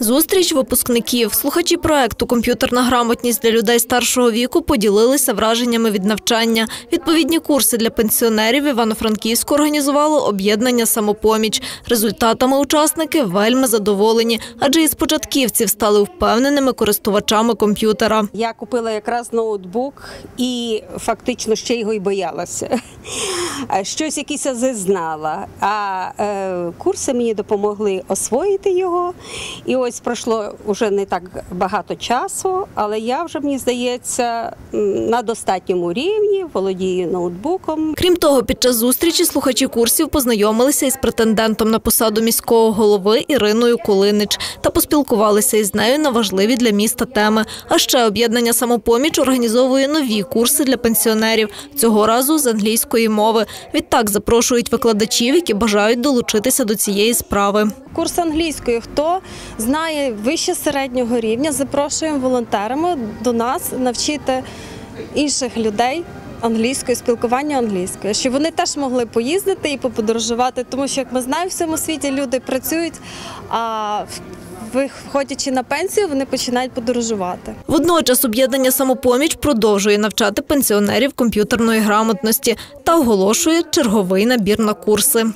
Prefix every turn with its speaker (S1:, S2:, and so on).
S1: Зустріч випускників. Слухачі проекту Комп'ютерна грамотність для людей старшого віку поділилися враженнями від навчання. Відповідні курси для пенсіонерів Івано-Франківську організувало об'єднання самопоміч. Результатами учасники вельми задоволені, адже із початківців стали впевненими користувачами комп'ютера.
S2: Я купила якраз ноутбук і фактично ще його й боялася. Щось якесь ази знала. А е, курси мені допомогли освоїти його. І ось пройшло вже не так багато часу, але я вже, мені здається, на достатньому рівні володію ноутбуком.
S1: Крім того, під час зустрічі слухачі курсів познайомилися із претендентом на посаду міського голови Іриною Кулинич та поспілкувалися із нею на важливі для міста теми. А ще об'єднання самопоміч організовує нові курси для пенсіонерів цього разу з англійської мови. Відтак запрошують викладачів, які бажають долучитися до цієї справи.
S3: Курс англійської. Хто знає вище середнього рівня, запрошуємо волонтерами до нас навчити інших людей англійської, спілкування англійською, щоб вони теж могли поїздити і поподорожувати, тому що, як ми знаємо, в всьому світі люди працюють, а виходячи на пенсію, вони починають подорожувати.
S1: Водночас об'єднання самопоміч продовжує навчати пенсіонерів комп'ютерної грамотності та оголошує черговий набір на курси.